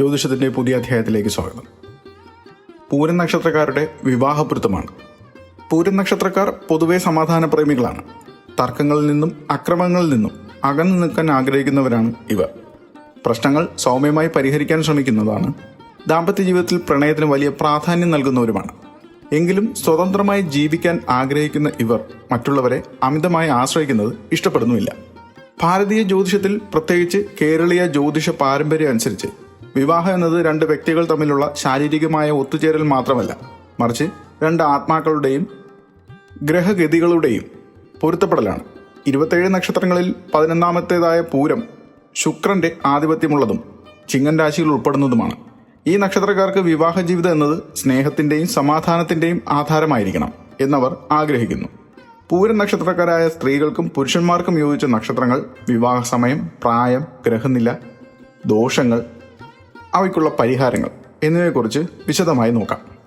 ജ്യോതിഷത്തിന്റെ പുതിയ അധ്യായത്തിലേക്ക് സ്വാഗതം. പൂരൻ നക്ഷത്രക്കാരുടെ വിവാഹപ്പൊരുത്തമാണ് പൂരൻ നക്ഷത്രക്കാർ പൊതുവെ സമാധാന പ്രേമികളാണ്. തർക്കങ്ങളിൽ നിന്നും അക്രമങ്ങളിൽ നിന്നും അകന്നു നിൽക്കാൻ ആഗ്രഹിക്കുന്നവരാണ് ഇവർ. പ്രശ്നങ്ങൾ സൗമ്യമായി പരിഹരിക്കാൻ ശ്രമിക്കുന്നതാണ്. ദാമ്പത്യ ജീവിതത്തിൽ പ്രണയത്തിന് വലിയ പ്രാധാന്യം നൽകുന്നവരുമാണ്. എങ്കിലും സ്വതന്ത്രമായി ജീവിക്കാൻ ആഗ്രഹിക്കുന്ന ഇവർ മറ്റുള്ളവരെ അമിതമായി ആശ്രയിക്കുന്നത് ഇഷ്ടപ്പെടുന്നുമില്ല. ഭാരതീയ ജ്യോതിഷത്തിൽ പ്രത്യേകിച്ച് കേരളീയ ജ്യോതിഷ പാരമ്പര്യം അനുസരിച്ച് വിവാഹം എന്നത് രണ്ട് വ്യക്തികൾ തമ്മിലുള്ള ശാരീരികമായ ഒത്തുചേരൽ മാത്രമല്ല മറിച്ച് രണ്ട് ആത്മാക്കളുടെയും ഗ്രഹഗതികളുടെയും പൊരുത്തപ്പെടലാണ്. ഇരുപത്തേഴ് നക്ഷത്രങ്ങളിൽ പതിനൊന്നാമത്തേതായ പൂരം ശുക്രന്റെ ആധിപത്യമുള്ളതും ചിങ്ങൻ രാശിയിൽ ഉൾപ്പെടുന്നതുമാണ്. ഈ നക്ഷത്രക്കാർക്ക് വിവാഹ ജീവിതം എന്നത് സ്നേഹത്തിന്റെയും സമാധാനത്തിന്റെയും ആധാരമായിരിക്കണം എന്നവർ ആഗ്രഹിക്കുന്നു. പൂരം നക്ഷത്രക്കാരായ സ്ത്രീകൾക്കും പുരുഷന്മാർക്കും യോജിച്ച നക്ഷത്രങ്ങൾ വിവാഹ സമയം പ്രായം ഗ്രഹനില ദോഷങ്ങൾ അവയ്ക്കുള്ള പരിഹാരങ്ങൾ എന്നിവയെക്കുറിച്ച് വിശദമായി നോക്കാം.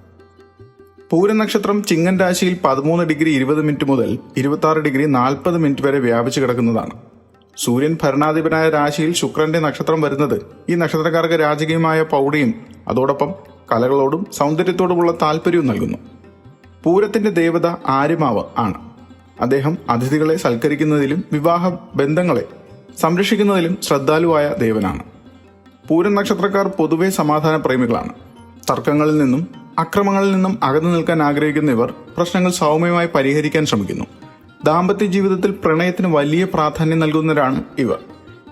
പൂരനക്ഷത്രം ചിങ്ങൻ രാശിയിൽ പതിമൂന്ന് ഡിഗ്രി ഇരുപത് മിനിറ്റ് മുതൽ ഇരുപത്തി ഡിഗ്രി നാൽപ്പത് മിനിറ്റ് വരെ വ്യാപിച്ചു കിടക്കുന്നതാണ്. സൂര്യൻ ഭരണാധിപനായ രാശിയിൽ ശുക്രന്റെ നക്ഷത്രം വരുന്നത് ഈ നക്ഷത്രക്കാർക്ക് രാജകീയമായ പൗടിയും അതോടൊപ്പം കലകളോടും സൗന്ദര്യത്തോടുമുള്ള താല്പര്യവും നൽകുന്നു. പൂരത്തിന്റെ ദേവത ആര്യമാവ് ആണ്. അദ്ദേഹം അതിഥികളെ സൽക്കരിക്കുന്നതിലും വിവാഹ ബന്ധങ്ങളെ സംരക്ഷിക്കുന്നതിലും ശ്രദ്ധാലുവായ ദേവനാണ്. പൂരൻ നക്ഷത്രക്കാർ പൊതുവെ സമാധാന പ്രേമികളാണ്. തർക്കങ്ങളിൽ നിന്നും അക്രമങ്ങളിൽ നിന്നും അകന്നു നിൽക്കാൻ ആഗ്രഹിക്കുന്ന ഇവർ പ്രശ്നങ്ങൾ സൗമ്യമായി പരിഹരിക്കാൻ ശ്രമിക്കുന്നു. ദാമ്പത്യ ജീവിതത്തിൽ പ്രണയത്തിന് വലിയ പ്രാധാന്യം നൽകുന്നവരാണ് ഇവർ.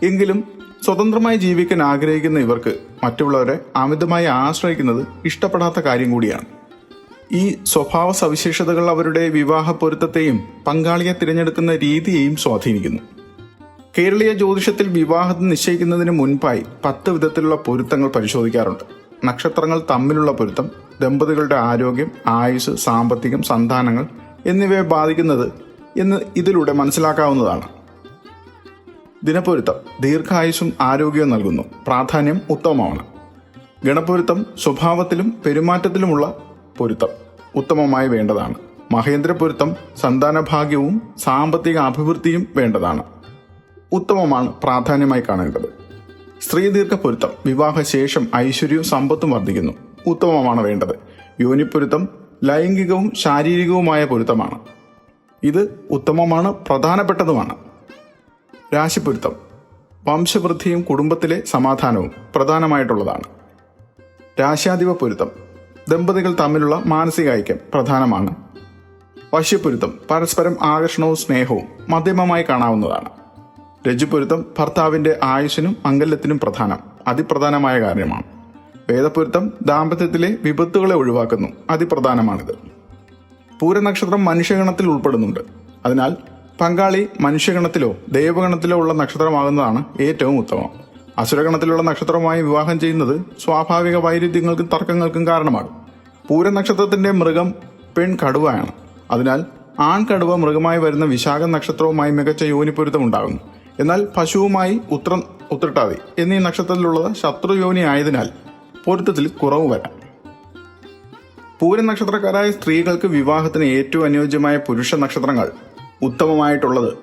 എങ്കിലും സ്വതന്ത്രമായി ജീവിക്കാൻ ആഗ്രഹിക്കുന്ന ഇവർക്ക് മറ്റുള്ളവരെ അമിതമായി ആശ്രയിക്കുന്നത് ഇഷ്ടപ്പെടാത്ത കാര്യം കൂടിയാണ്. ഈ സ്വഭാവ സവിശേഷതകൾ അവരുടെ വിവാഹ പൊരുത്തത്തെയും പങ്കാളിയെ തിരഞ്ഞെടുക്കുന്ന രീതിയെയും സ്വാധീനിക്കുന്നു. കേരളീയ ജ്യോതിഷത്തിൽ വിവാഹം നിശ്ചയിക്കുന്നതിന് മുൻപായി പത്ത് വിധത്തിലുള്ള പൊരുത്തങ്ങൾ പരിശോധിക്കാറുണ്ട്. നക്ഷത്രങ്ങൾ തമ്മിലുള്ള പൊരുത്തം ദമ്പതികളുടെ ആരോഗ്യം ആയുസ് സാമ്പത്തികം സന്താനങ്ങൾ എന്നിവയെ ബാധിക്കുന്നത് എന്ന് ഇതിലൂടെ മനസ്സിലാക്കാവുന്നതാണ്. ദിനപൊരുത്തം ദീർഘായുസും ആരോഗ്യവും നൽകുന്നു. പ്രാധാന്യം ഉത്തമമാണ്. ഗണപൊരുത്തം സ്വഭാവത്തിലും പെരുമാറ്റത്തിലുമുള്ള പൊരുത്തം ഉത്തമമായി വേണ്ടതാണ്. മഹേന്ദ്രപൊരുത്തം സന്താനഭാഗ്യവും സാമ്പത്തിക അഭിവൃദ്ധിയും വേണ്ടതാണ്. ഉത്തമമാണ് പ്രാധാന്യമായി കാണേണ്ടത്. സ്ത്രീ ദീർഘ പൊരുത്തം വിവാഹശേഷം ഐശ്വര്യവും സമ്പത്തും വർദ്ധിക്കുന്നു. ഉത്തമമാണ് വേണ്ടത്. യോനിപ്പൊരുത്തം ലൈംഗികവും ശാരീരികവുമായ പൊരുത്തമാണ്. ഇത് ഉത്തമമാണ് പ്രധാനപ്പെട്ടതുമാണ്. രാശിപ്പൊരുത്തം വംശവൃദ്ധിയും കുടുംബത്തിലെ സമാധാനവും പ്രധാനമായിട്ടുള്ളതാണ്. രാശ്യാധിപ പൊരുത്തം ദമ്പതികൾ തമ്മിലുള്ള മാനസിക ഐക്യം പ്രധാനമാണ്. വശ്യപ്പൊരുത്തം പരസ്പരം ആകർഷണവും സ്നേഹവും മധ്യമമായി കാണാവുന്നതാണ്. രജുപൊരുത്തം ഭർത്താവിന്റെ ആയുഷിനും മംഗല്യത്തിനും പ്രധാനം അതിപ്രധാനമായ കാര്യമാണ്. വേദപ്പൊരുത്തം ദാമ്പത്യത്തിലെ വിപത്തുകളെ ഒഴിവാക്കുന്നു അതിപ്രധാനമാണിത്. പൂരനക്ഷത്രം മനുഷ്യഗണത്തിൽ ഉൾപ്പെടുന്നുണ്ട്. അതിനാൽ പങ്കാളി മനുഷ്യഗണത്തിലോ ദൈവഗണത്തിലോ ഉള്ള നക്ഷത്രമാകുന്നതാണ് ഏറ്റവും ഉത്തമം. അസുരഗണത്തിലുള്ള നക്ഷത്രവുമായി വിവാഹം ചെയ്യുന്നത് സ്വാഭാവിക വൈരുദ്ധ്യങ്ങൾക്കും തർക്കങ്ങൾക്കും കാരണമാകും. പൂരനക്ഷത്രത്തിന്റെ മൃഗം പെൺ കടുവയാണ്. അതിനാൽ ആൺ കടുവ മൃഗമായി വരുന്ന വിശാഖ നക്ഷത്രവുമായി മികച്ച യോനിപ്പൊരുത്തം ഉണ്ടാകുന്നു. എന്നാൽ പശുവുമായി ഉത്ര ഉത്രട്ടാതി എന്നീ നക്ഷത്രത്തിലുള്ളത് ശത്രുയോനി ആയതിനാൽ പൊരുത്തത്തിൽ കുറവ് വരാം. പൂര നക്ഷത്രക്കാരായ സ്ത്രീകൾക്ക് വിവാഹത്തിന് ഏറ്റവും അനുയോജ്യമായ പുരുഷ നക്ഷത്രങ്ങൾ ഉത്തമമായിട്ടുള്ളത്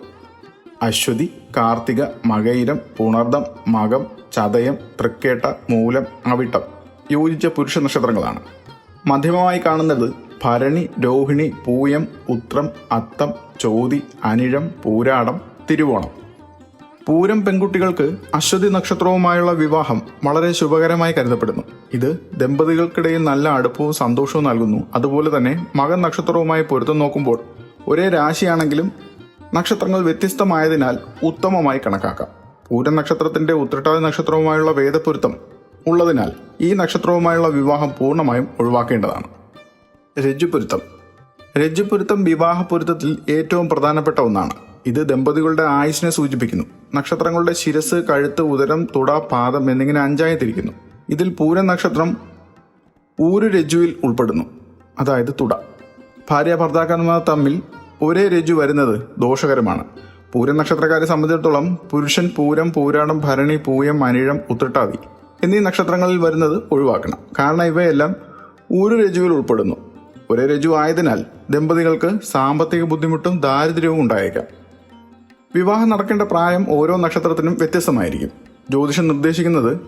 അശ്വതി കാർത്തിക മകയിരം പുണർദം മകം ചതയം തൃക്കേട്ട മൂലം അവിട്ടം യോജിച്ച പുരുഷ നക്ഷത്രങ്ങളാണ്. മധ്യമമായി കാണുന്നത് ഭരണി രോഹിണി പൂയം ഉത്രം അത്തം ചോതി അനിഴം പൂരാടം തിരുവോണം. പൂരം പെൺകുട്ടികൾക്ക് അശ്വതി നക്ഷത്രവുമായുള്ള വിവാഹം വളരെ ശുഭകരമായി കരുതപ്പെടുന്നു. ഇത് ദമ്പതികൾക്കിടയിൽ നല്ല അടുപ്പവും സന്തോഷവും നൽകുന്നു. അതുപോലെ തന്നെ മകൻ നക്ഷത്രവുമായി പൊരുത്തം നോക്കുമ്പോൾ ഒരേ രാശിയാണെങ്കിലും നക്ഷത്രങ്ങൾ വ്യത്യസ്തമായതിനാൽ ഉത്തമമായി കണക്കാക്കാം. പൂരം നക്ഷത്രത്തിന്റെ ഉത്രട്ടാതി നക്ഷത്രവുമായുള്ള വേദപ്പൊരുത്തം ഉള്ളതിനാൽ ഈ നക്ഷത്രവുമായുള്ള വിവാഹം പൂർണമായും ഒഴിവാക്കേണ്ടതാണ്. രജ്ജുപൊരുത്തം രജ്ജുപൊരുത്തം വിവാഹ പൊരുത്തത്തിൽ ഏറ്റവും പ്രധാനപ്പെട്ട ഒന്നാണ്. ഇത് ദമ്പതികളുടെ ആയുസിനെ സൂചിപ്പിക്കുന്നു. നക്ഷത്രങ്ങളുടെ ശിരസ് കഴുത്ത് ഉദരം തുട പാദം എന്നിങ്ങനെ അഞ്ചായി തിരിക്കുന്നു ഇതിൽ പൂര നക്ഷത്രം ഊരു രജുവിൽ ഉൾപ്പെടുന്നു. അതായത് തുട. ഭാര്യ ഭർത്താക്കന്മാർ തമ്മിൽ ഒരേ രജു വരുന്നത് ദോഷകരമാണ്. പൂര നക്ഷത്രക്കാരെ സംബന്ധിച്ചിടത്തോളം പുരുഷൻ പൂരം പൂരാടം ഭരണി പൂയം അനിഴം ഉത്രട്ടാതി എന്നീ നക്ഷത്രങ്ങളിൽ വരുന്നത് ഒഴിവാക്കണം. കാരണം ഇവയെല്ലാം ഊരു രജുവിൽ ഉൾപ്പെടുന്നു. ഒരേ രജു ആയതിനാൽ ദമ്പതികൾക്ക് സാമ്പത്തിക ബുദ്ധിമുട്ടും ദാരിദ്ര്യവും ഉണ്ടായേക്കാം. വിവാഹം നടക്കേണ്ട പ്രായം ഓരോ നക്ഷത്രത്തിനും വ്യത്യസ്തമായിരിക്കും. ജ്യോതിഷം നിർദ്ദേശിക്കുന്നത്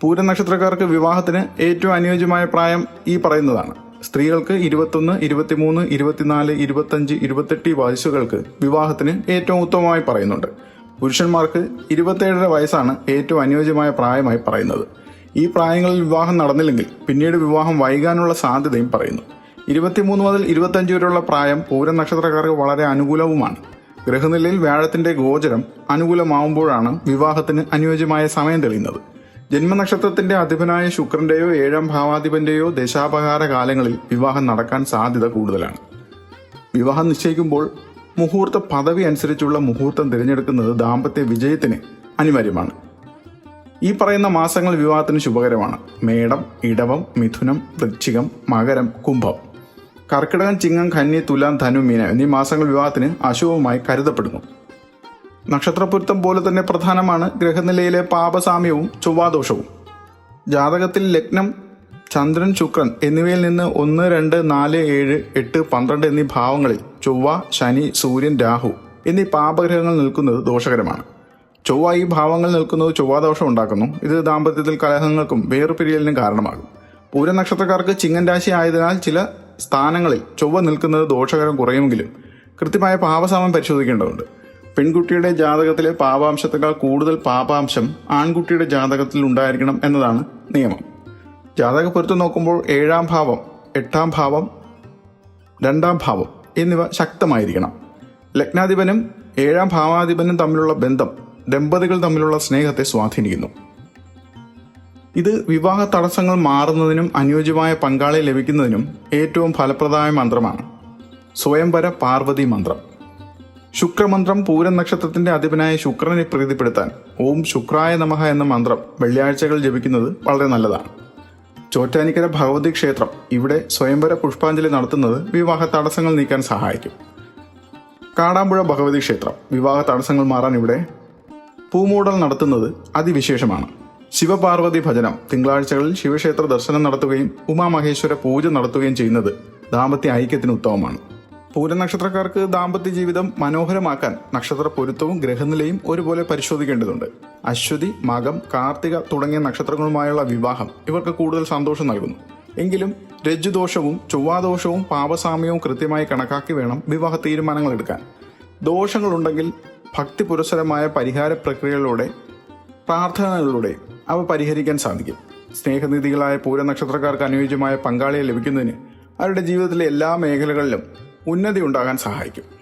പൂര നക്ഷത്രക്കാർക്ക് വിവാഹത്തിന് ഏറ്റവും അനുയോജ്യമായ പ്രായം ഈ പറയുന്നതാണ്. സ്ത്രീകൾക്ക് ഇരുപത്തൊന്ന് ഇരുപത്തിമൂന്ന് ഇരുപത്തിനാല് ഇരുപത്തഞ്ച് ഇരുപത്തെട്ട് വയസ്സുകൾക്ക് വിവാഹത്തിന് ഏറ്റവും ഉത്തമമായി പറയുന്നുണ്ട്. പുരുഷന്മാർക്ക് ഇരുപത്തേഴര വയസ്സാണ് ഏറ്റവും അനുയോജ്യമായ പ്രായമായി പറയുന്നത്. ഈ പ്രായങ്ങളിൽ വിവാഹം നടന്നില്ലെങ്കിൽ പിന്നീട് വിവാഹം വൈകാനുള്ള സാധ്യതയും പറയുന്നു. ഇരുപത്തിമൂന്ന് മുതൽ ഇരുപത്തഞ്ച് വരെയുള്ള പ്രായം പൂര നക്ഷത്രക്കാർക്ക് വളരെ അനുകൂലവുമാണ്. ഗ്രഹനിലയിൽ വ്യാഴത്തിന്റെ ഗോചരം അനുകൂലമാവുമ്പോഴാണ് വിവാഹത്തിന് അനുയോജ്യമായ സമയം തെളിയുന്നത്. ജന്മനക്ഷത്രത്തിന്റെ അധിപനായ ശുക്രന്റെയോ ഏഴാം ഭാവാധിപന്റെയോ ദശാപഹാര കാലങ്ങളിൽ വിവാഹം നടക്കാൻ സാധ്യത കൂടുതലാണ്. വിവാഹം നിശ്ചയിക്കുമ്പോൾ മുഹൂർത്ത പദവി അനുസരിച്ചുള്ള മുഹൂർത്തം തിരഞ്ഞെടുക്കുന്നത് ദാമ്പത്യ വിജയത്തിന് അനിവാര്യമാണ്. ഈ പറയുന്ന മാസങ്ങൾ വിവാഹത്തിന് ശുഭകരമാണ്. മേടം ഇടവം മിഥുനം വൃശ്ചികം മകരം കുംഭം. കർക്കിടകം ചിങ്ങം കന്നി തുലാം ധനു മീന എന്നീ മാസങ്ങൾ വിവാഹത്തിന് അശുഭവുമായി കരുതപ്പെടുന്നു. നക്ഷത്രപ്പൊരുത്തം പോലെ തന്നെ പ്രധാനമാണ് ഗ്രഹനിലയിലെ പാപസാമ്യവും ചൊവ്വാദോഷവും. ജാതകത്തിൽ ലഗ്നം ചന്ദ്രൻ ശുക്രൻ എന്നിവയിൽ നിന്ന് ഒന്ന് രണ്ട് നാല് ഏഴ് എട്ട് പന്ത്രണ്ട് എന്നീ ഭാവങ്ങളിൽ ചൊവ്വ ശനി സൂര്യൻ രാഹു എന്നീ പാപഗ്രഹങ്ങൾ നിൽക്കുന്നത് ദോഷകരമാണ്. ചൊവ്വ ഈ ഭാവങ്ങൾ നിൽക്കുന്നത് ചൊവ്വാദോഷം ഉണ്ടാക്കുന്നു. ഇത് ദാമ്പത്യത്തിൽ കലഹങ്ങൾക്കും വേർപിരിയലിനും കാരണമാകും. പൂരനക്ഷത്രക്കാർക്ക് ചിങ്ങൻ രാശി ആയതിനാൽ ചില സ്ഥാനങ്ങളിൽ ചൊവ്വ നിൽക്കുന്നത് ദോഷകരം കുറയുമെങ്കിലും കൃത്യമായ പാപസാമം പരിശോധിക്കേണ്ടതുണ്ട്. പെൺകുട്ടിയുടെ ജാതകത്തിലെ പാപാംശത്തേക്കാൾ കൂടുതൽ പാപാംശം ആൺകുട്ടിയുടെ ജാതകത്തിൽ ഉണ്ടായിരിക്കണം എന്നതാണ് നിയമം. ജാതക പൊരുത്തം നോക്കുമ്പോൾ ഏഴാം ഭാവം എട്ടാം ഭാവം രണ്ടാം ഭാവം എന്നിവ ശക്തമായിരിക്കണം. ലഗ്നാധിപനും ഏഴാം ഭാവാധിപനും തമ്മിലുള്ള ബന്ധം ദമ്പതികൾ തമ്മിലുള്ള സ്നേഹത്തെ സ്വാധീനിക്കുന്നു. ഇത് വിവാഹ തടസ്സങ്ങൾ മാറുന്നതിനും അനുയോജ്യമായ പങ്കാളി ലഭിക്കുന്നതിനും ഏറ്റവും ഫലപ്രദമായ മന്ത്രമാണ്. സ്വയംവര പാർവതി മന്ത്രം. ശുക്രമന്ത്രം പൂരം നക്ഷത്രത്തിന്റെ അധിപനായ ശുക്രനെ പ്രീതിപ്പെടുത്താൻ ഓം ശുക്രായ നമഹ എന്ന മന്ത്രം വെള്ളിയാഴ്ചകൾ ജപിക്കുന്നത് വളരെ നല്ലതാണ്. ചോറ്റാനിക്കര ഭഗവതി ക്ഷേത്രം ഇവിടെ സ്വയംവര പുഷ്പാഞ്ജലി നടത്തുന്നത് വിവാഹ തടസ്സങ്ങൾ നീക്കാൻ സഹായിക്കും. കാടാമ്പുഴ ഭഗവതി ക്ഷേത്രം വിവാഹ തടസ്സങ്ങൾ മാറാൻ ഇവിടെ പൂമൂടൽ നടത്തുന്നത് അതിവിശേഷമാണ്. ശിവപാർവതി ഭജനം തിങ്കളാഴ്ചകളിൽ ശിവക്ഷേത്ര ദർശനം നടത്തുകയും ഉമാമഹേശ്വര പൂജ നടത്തുകയും ചെയ്യുന്നത് ദാമ്പത്യ ഐക്യത്തിന് ഉത്തമമാണ്. പൂരനക്ഷത്രക്കാർക്ക് ദാമ്പത്യ ജീവിതം മനോഹരമാക്കാൻ നക്ഷത്ര പൊരുത്തവും ഗ്രഹനിലയും ഒരുപോലെ പരിശോധിക്കേണ്ടതുണ്ട്. അശ്വതി മകം കാർത്തിക തുടങ്ങിയ നക്ഷത്രങ്ങളുമായുള്ള വിവാഹം ഇവർക്ക് കൂടുതൽ സന്തോഷം നൽകുന്നു. എങ്കിലും രജ്ജുദോഷവും ചൊവ്വാദോഷവും പാപസാമ്യവും കൃത്യമായി കണക്കാക്കി വേണം വിവാഹ തീരുമാനങ്ങൾ എടുക്കാൻ. ദോഷങ്ങളുണ്ടെങ്കിൽ ഭക്തി പുരസരമായ പരിഹാര പ്രക്രിയകളിലൂടെ പ്രാർത്ഥനകളിലൂടെ അവ പരിഹരിക്കാൻ സാധിക്കും. സ്നേഹനിധികളായ പൂരനക്ഷത്രക്കാർക്ക് അനുയോജ്യമായ പങ്കാളിയെ ലഭിക്കുന്നതിന് അവരുടെ ജീവിതത്തിലെ എല്ലാ മേഖലകളിലും ഉന്നതി ഉണ്ടാകാൻ സഹായിക്കും.